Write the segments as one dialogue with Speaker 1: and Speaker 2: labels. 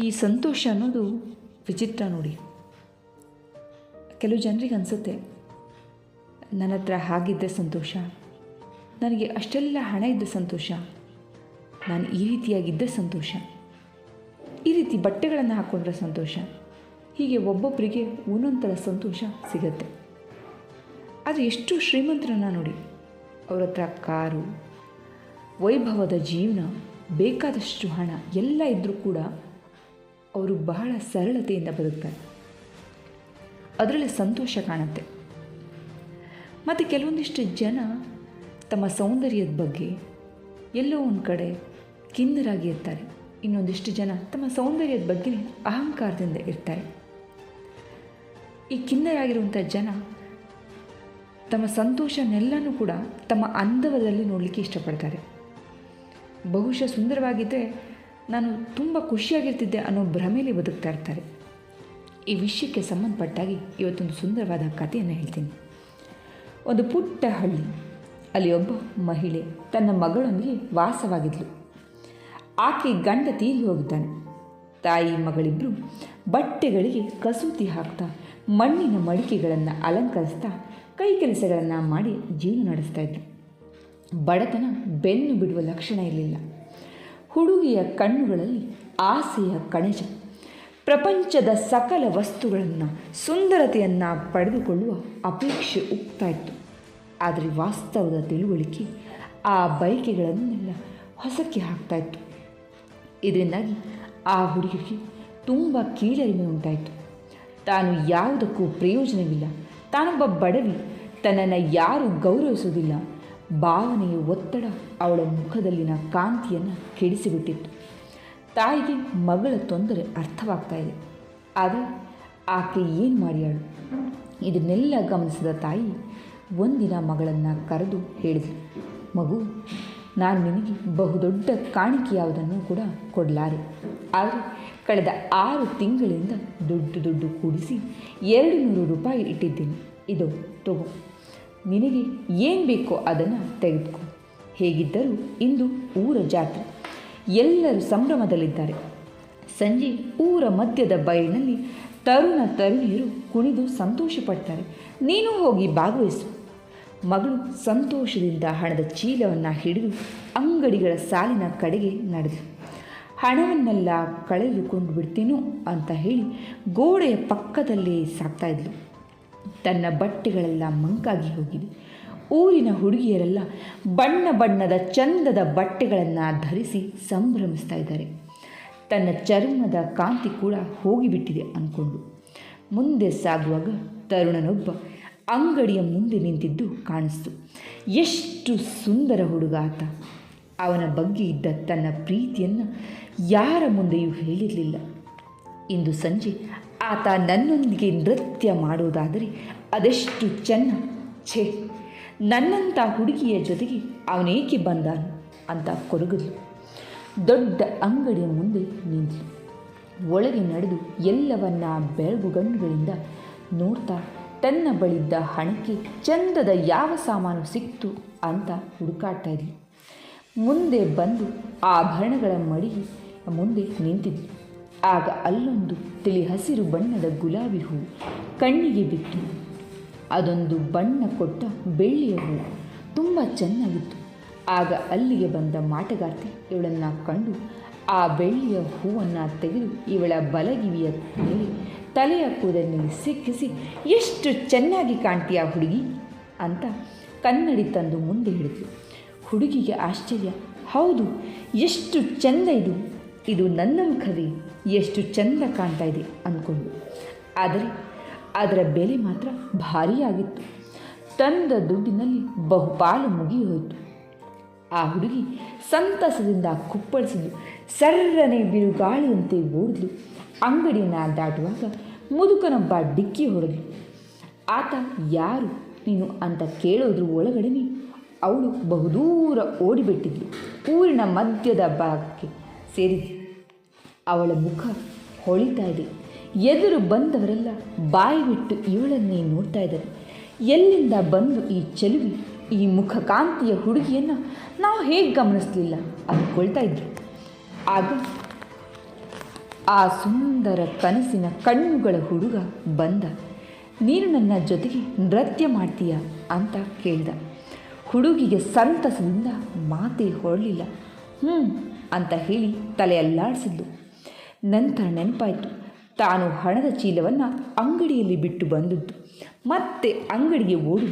Speaker 1: ಈ ಸಂತೋಷ ಅನ್ನೋದು ವಿಚಿತ್ರ ನೋಡಿ. ಕೆಲವು ಜನರಿಗೆ ಅನಿಸುತ್ತೆ, ನನ್ನ ಹತ್ರ ಹಾಗಿದ್ದರೆ ಸಂತೋಷ, ನನಗೆ ಅಷ್ಟೆಲ್ಲ ಹಣ ಇದ್ದ ಸಂತೋಷ, ನಾನು ಈ ರೀತಿಯಾಗಿದ್ದ ಸಂತೋಷ, ಈ ರೀತಿ ಬಟ್ಟೆಗಳನ್ನು ಹಾಕ್ಕೊಂಡ್ರೆ ಸಂತೋಷ, ಹೀಗೆ ಒಬ್ಬೊಬ್ಬರಿಗೆ ಒಂದೊಂದು ಥರ ಸಂತೋಷ ಸಿಗತ್ತೆ. ಆದರೆ ಎಷ್ಟು ಶ್ರೀಮಂತರನ್ನ ನೋಡಿ, ಅವ್ರ ಹತ್ರ ಕಾರು, ವೈಭವದ ಜೀವನ, ಬೇಕಾದಷ್ಟು ಹಣ, ಎಲ್ಲ ಇದ್ದರೂ ಕೂಡ ಅವರು ಬಹಳ ಸರಳತೆಯಿಂದ ಬದುಕ್ತಾರೆ. ಅದರಲ್ಲಿ ಸಂತೋಷ ಕಾಣುತ್ತೆ. ಮತ್ತು ಕೆಲವೊಂದಿಷ್ಟು ಜನ ತಮ್ಮ ಸೌಂದರ್ಯದ ಬಗ್ಗೆ ಎಲ್ಲೋ ಒಂದು ಕಡೆ ಕಿನ್ನರಾಗಿ ಇರ್ತಾರೆ. ಇನ್ನೊಂದಿಷ್ಟು ಜನ ತಮ್ಮ ಸೌಂದರ್ಯದ ಬಗ್ಗೆ ಅಹಂಕಾರದಿಂದ ಇರ್ತಾರೆ. ಈ ಕಿನ್ನರಾಗಿರುವಂಥ ಜನ ತಮ್ಮ ಸಂತೋಷನೆಲ್ಲನೂ ಕೂಡ ತಮ್ಮ ಅಂದವದಲ್ಲಿ ನೋಡಲಿಕ್ಕೆ ಇಷ್ಟಪಡ್ತಾರೆ. ಬಹುಶಃ ಸುಂದರವಾಗಿದ್ದರೆ ನಾನು ತುಂಬ ಖುಷಿಯಾಗಿರ್ತಿದ್ದೆ ಅನ್ನೋ ಭ್ರಮೆಯಲ್ಲಿ ಬದುಕ್ತಾ ಇರ್ತಾರೆ. ಈ ವಿಷಯಕ್ಕೆ ಸಂಬಂಧಪಟ್ಟಾಗಿ ಇವತ್ತೊಂದು ಸುಂದರವಾದ ಕಥೆಯನ್ನು ಹೇಳ್ತೀನಿ. ಒಂದು ಪುಟ್ಟ ಹಳ್ಳಿ. ಅಲ್ಲಿ ಒಬ್ಬ ಮಹಿಳೆ ತನ್ನ ಮಗಳೊಂದಿಗೆ ವಾಸವಾಗಿದ್ಲು. ಆಕೆ ಗಂಡ ತೀರಿ ಹೋಗಿದ್ದಾನೆ. ತಾಯಿ ಮಗಳಿಬ್ಬರು ಬಟ್ಟೆಗಳಿಗೆ ಕಸೂತಿ ಹಾಕ್ತಾ ಮಣ್ಣಿನ ಮಡಿಕೆಗಳನ್ನು ಅಲಂಕರಿಸ್ತಾ ಕೈ ಕೆಲಸಗಳನ್ನು ಮಾಡಿ ಜೀವನ ನಡೆಸ್ತಾ ಇದ್ರು. ಬಡತನ ಬೆನ್ನು ಬಿಡುವ ಲಕ್ಷಣ ಇರಲಿಲ್ಲ. ಹುಡುಗಿಯ ಕಣ್ಣುಗಳಲ್ಲಿ ಆಸೆಯ ಕಣಜ. ಪ್ರಪಂಚದ ಸಕಲ ವಸ್ತುಗಳನ್ನು ಸುಂದರತೆಯನ್ನು ಪಡೆದುಕೊಳ್ಳುವ ಅಪೇಕ್ಷೆ ಉಕ್ತಾ ಇತ್ತು. ಆದರೆ ವಾಸ್ತವದ ತಿಳುವಳಿಕೆ ಆ ಬಯಕೆಗಳನ್ನೆಲ್ಲ ಹೊಸಕ್ಕೆ ಹಾಕ್ತಾ ಇತ್ತು. ಇದರಿಂದಾಗಿ ಆ ಹುಡುಗಿಗೆ ತುಂಬ ಕೀಳರಿಮೆ ಉಂಟಾಯಿತು. ತಾನು ಯಾವುದಕ್ಕೂ ಪ್ರಯೋಜನವಿಲ್ಲ. ತಾನೊಬ್ಬ ಬಡವಿ. ತನ್ನನ್ನು ಯಾರೂ ಗೌರವಿಸುವುದಿಲ್ಲ. ಭಾವನೆಯ ಒತ್ತಡ ಅವಳ ಮುಖದಲ್ಲಿನ ಕಾಂತಿಯನ್ನು ಕೆಡಿಸಿಬಿಟ್ಟಿತ್ತು. ತಾಯಿಗೆ ಮಗಳ ತೊಂದರೆ ಅರ್ಥವಾಗ್ತಾ ಇದೆ. ಆದರೆ ಆಕೆ ಏನು ಮಾಡ್ಯಾಳು? ಇದನ್ನೆಲ್ಲ ಗಮನಿಸಿದ ತಾಯಿ ಒಂದಿನ ಮಗಳನ್ನು ಕರೆದು ಹೇಳಿದಳು ಮಗು, ನಾನು ನಿನಗೆ ಬಹುದೊಡ್ಡ ಕಾಣಿಕೆ ಯಾವುದನ್ನು ಕೂಡ ಕೊಡಲಾರೆ. ಆದರೆ ಕಳೆದ ಆರು ತಿಂಗಳಿಂದ ದುಡ್ಡು ದುಡ್ಡು ಕೂಡಿಸಿ ಎರಡು ನೂರು ರೂಪಾಯಿ ಇಟ್ಟಿದ್ದೀನಿ. ಇದು ತಗೋ. ನಿನಗೆ ಏನು ಬೇಕೋ ಅದನ್ನು ತೆಗೆದುಕೊ. ಹೇಗಿದ್ದರೂ ಇಂದು ಊರ ಜಾತ್ರೆ. ಎಲ್ಲರೂ ಸಂಭ್ರಮದಲ್ಲಿದ್ದಾರೆ. ಸಂಜೆ ಊರ ಮಧ್ಯದ ಬಯಲಿನಲ್ಲಿ ತರುಣ ತರುಣಿಯರು ಕುಣಿದು ಸಂತೋಷಪಡ್ತಾರೆ. ನೀನು ಹೋಗಿ ಭಾಗವಹಿಸು. ಮಗಳು ಸಂತೋಷದಿಂದ ಹಣದ ಚೀಲವನ್ನು ಹಿಡಿದು ಅಂಗಡಿಗಳ ಸಾಲಿನ ಕಡೆಗೆ ನಡೆದು, ಹಣವನ್ನೆಲ್ಲ ಕಳೆದುಕೊಂಡು ಬಿಡ್ತೀನೋ ಅಂತ ಹೇಳಿ ಗೋಡೆಯ ಪಕ್ಕದಲ್ಲೇ ಸಾಕ್ತಾ ಇದ್ಲು. ತನ್ನ ಬಟ್ಟೆಗಳೆಲ್ಲ ಮಂಕಾಗಿ ಹೋಗಿದೆ. ಊರಿನ ಹುಡುಗಿಯರೆಲ್ಲ ಬಣ್ಣ ಬಣ್ಣದ ಚಂದದ ಬಟ್ಟೆಗಳನ್ನು ಧರಿಸಿ ಸಂಭ್ರಮಿಸ್ತಾ ಇದ್ದಾರೆ. ತನ್ನ ಚರ್ಮದ ಕಾಂತಿ ಕೂಡ ಹೋಗಿಬಿಟ್ಟಿದೆ ಅಂದ್ಕೊಂಡು ಮುಂದೆ ಸಾಗುವಾಗ ತರುಣನೊಬ್ಬ ಅಂಗಡಿಯ ಮುಂದೆ ನಿಂತಿದ್ದು ಕಾಣಿಸ್ತು. ಎಷ್ಟು ಸುಂದರ ಹುಡುಗ ಆತ. ಅವನ ಬಗ್ಗೆ ಇದ್ದ ತನ್ನ ಪ್ರೀತಿಯನ್ನು ಯಾರ ಮುಂದೆಯೂ ಹೇಳಿರಲಿಲ್ಲ. ಇಂದು ಸಂಜೆ ಆತ ನನ್ನೊಂದಿಗೆ ನೃತ್ಯ ಮಾಡುವುದಾದರೆ ಅದೆಷ್ಟು ಚೆನ್ನ. ಛೇ, ನನ್ನಂಥ ಹುಡುಗಿಯ ಜೊತೆಗೆ ಅವನೇಕೆ ಬಂದಾನು ಅಂತ ಕೊರಗಲು ದೊಡ್ಡ ಅಂಗಡಿಯ ಮುಂದೆ ನಿಂತಳು ಒಳಗೆ ನಡೆದು ಎಲ್ಲವನ್ನ ಬೆಳಗುಗಣ್ಣುಗಳಿಂದ ನೋಡ್ತಾ ತನ್ನ ಬಳಿದ್ದ ಹಣಕ್ಕೆ ಚಂದದ ಯಾವ ಸಾಮಾನು ಸಿಕ್ತು ಅಂತ ಹುಡುಕಾಡ್ತಾ ಇದ್ಲು. ಮುಂದೆ ಬಂದು ಆಭರಣಗಳ ಮಡಿಗೆ ಮುಂದೆ ನಿಂತಿದ್ಲು. ಆಗ ಅಲ್ಲೊಂದು ತಿಳಿ ಹಸಿರು ಬಣ್ಣದ ಗುಲಾಬಿ ಹೂ ಕಣ್ಣಿಗೆ ಬಿತ್ತು. ಅದೊಂದು ಬಣ್ಣ ಕೊಟ್ಟ ಬೆಳ್ಳಿಯ ಹೂ ತುಂಬ ಚೆನ್ನಾಗಿತ್ತು. ಆಗ ಅಲ್ಲಿಗೆ ಬಂದ ಮಾಟಗಾರ್ತಿ ಇವಳನ್ನು ಕಂಡು ಆ ಬೆಳ್ಳಿಯ ಹೂವನ್ನು ತೆಗೆದು ಇವಳ ಬಲಗಿವಿಯ ಮೇಲೆ ತಲೆಯ ಕೂದಲಿನಲ್ಲಿ ಸಿಕ್ಕಿಸಿ, ಎಷ್ಟು ಚೆನ್ನಾಗಿ ಕಾಣ್ತೀಯ ಹುಡುಗಿ? ಅಂತ ಕನ್ನಡಿ ತಂದು ಮುಂದೆ ಹಿಡಿದು, ಹುಡುಗಿಗೆ ಆಶ್ಚರ್ಯ, ಹೌದು, ಎಷ್ಟು ಚೆಂದ ಇದು. ಇದು ನನ್ನ ಮುಖವೇ. ಎಷ್ಟು ಚಂದ ಕಾಣ್ತಾ ಇದೆ ಅಂದ್ಕೊಂಡು ಆದರೆ ಅದರ ಬೆಲೆ ಮಾತ್ರ ಭಾರಿಯಾಗಿತ್ತು. ತಂದ ದುಡ್ಡಿನಲ್ಲಿ ಬಹುಪಾಲು ಮುಗಿಯೋಯಿತು ಆ ಹುಡುಗಿ ಸಂತಸದಿಂದ ಕುಪ್ಪಳಿಸಿದ್ಲು. ಸರ್ರನೆ ಬಿರುಗಾಳಿಯಂತೆ ಓಡಿದ್ಲು. ಅಂಗಡಿಯನ್ನು ದಾಟುವಾಗ ಮುದುಕನೊಬ್ಬ ಡಿಕ್ಕಿ ಹೊಡೆದ್ಲು ಆತ, ಯಾರು? ನೀನು ಅಂತ ಕೇಳೋದ್ರ ಒಳಗಡೆನೆ ಅವಳು ಬಹುದೂರ ಓಡಿಬಿಟ್ಟಿದ್ಲು. ಊರಿನ ಮಧ್ಯದ ಭಾಗಕ್ಕೆ. ಸೇರಿದ್ಲು ಅವಳ ಮುಖ ಹೊಳಿತಾ ಇದೆ. ಎದುರು ಬಂದವರೆಲ್ಲ ಬಾಯಿ ಬಿಟ್ಟು ಇವಳನ್ನೇ ನೋಡ್ತಾ ಇದ್ದಾರೆ. ಎಲ್ಲಿಂದ ಬಂದು ಈ ಚೆಲುವಿ, ಈ ಮುಖ ಕಾಂತಿಯ ಹುಡುಗಿಯನ್ನು ನಾವು ಹೇಗೆ ಗಮನಿಸಲಿಲ್ಲ ಅಂದ್ಕೊಳ್ತಾ ಇದ್ರು. ಆಗ ಆ ಸುಂದರ ಕನಸಿನ ಕಣ್ಣುಗಳ ಹುಡುಗ ಬಂದ. ನೀನು ನನ್ನ ಜೊತೆಗೆ ನೃತ್ಯ ಮಾಡ್ತೀಯಾ ಅಂತ ಕೇಳಿದ. ಹುಡುಗಿಗೆ ಸಂತಸದಿಂದ ಮಾತೇ ಹೊರಲಿಲ್ಲ ಹ್ಞೂ ಅಂತ ಹೇಳಿ ತಲೆಯಲ್ಲಾಡಿಸಿದ್ಲು. ನಂತರ ನೆನಪಾಯಿತು, ತಾನು ಹಣದ ಚೀಲವನ್ನು ಅಂಗಡಿಯಲ್ಲಿ ಬಿಟ್ಟು ಬಂದದ್ದು. ಮತ್ತೆ ಅಂಗಡಿಗೆ ಓಡಿ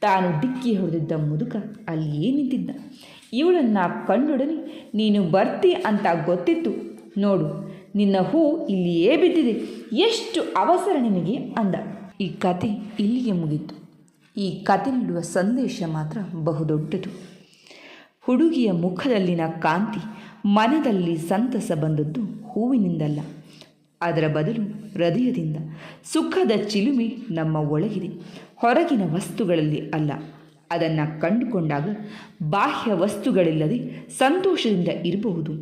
Speaker 1: ತಾನು ಡಿಕ್ಕಿ ಹೊಡೆದಿದ್ದ ಮುದುಕ ಅಲ್ಲಿಯೇ ನಿಂತಿದ್ದ. ಇವಳನ್ನು ಕಂಡೊಡನೆ, ನೀನು ಬರ್ತಿ ಅಂತ ಗೊತ್ತಿತ್ತು. ನೋಡು, ನಿನ್ನ ಹೂ ಇಲ್ಲಿಯೇ ಬಿದ್ದಿದೆ. ಎಷ್ಟು ಅವಸರ ನಿನಗೆ? ಅಂದ. ಈ ಕತೆ ಇಲ್ಲಿಗೆ ಮುಗಿತು ಈ ಕತೆ ನೀಡುವ ಸಂದೇಶ ಮಾತ್ರ ಬಹುದೊಡ್ಡದು. ಹುಡುಗಿಯ ಮುಖದಲ್ಲಿನ ಕಾಂತಿ ಮನದಲ್ಲಿ ಸಂತಸ ಬಂದದ್ದು ಹೂವಿನಿಂದಲ್ಲ. ಅದರ ಬದಲು ಹೃದಯದಿಂದ. ಸುಖದ ಚಿಲುಮೆ ನಮ್ಮ ಒಳಗಿದೆ. ಹೊರಗಿನ ವಸ್ತುಗಳಲ್ಲಿ ಅಲ್ಲ. ಅದನ್ನು ಕಂಡುಕೊಂಡಾಗ ಬಾಹ್ಯ ವಸ್ತುಗಳಿಲ್ಲದೆ ಸಂತೋಷದಿಂದ ಇರಬಹುದು.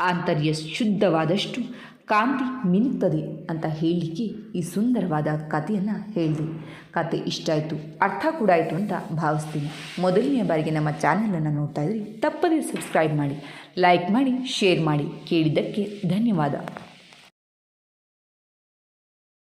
Speaker 1: ಆಂತರ್ಯ ಶುದ್ಧವಾದಷ್ಟು ಕಾಂತಿ ಮಿನುತ್ತದೆ ಅಂತ ಹೇಳಲಿಕ್ಕೆ ಈ ಸುಂದರವಾದ ಕಥೆಯನ್ನು ಹೇಳಿದೆ. ಕತೆ ಇಷ್ಟ ಆಯಿತು, ಅರ್ಥ ಕೂಡ ಆಯಿತು ಅಂತ ಭಾವಿಸ್ತೀನಿ. ಮೊದಲನೆಯ ಬಾರಿಗೆ ನಮ್ಮ ಚಾನಲನ್ನು ನೋಡ್ತಾ ಇದ್ದರೆ ತಪ್ಪದೇ ಸಬ್ಸ್ಕ್ರೈಬ್ ಮಾಡಿ ಲೈಕ್ ಮಾಡಿ ಶೇರ್ ಮಾಡಿ. ಕೇಳಿದ್ದಕ್ಕೆ ಧನ್ಯವಾದ.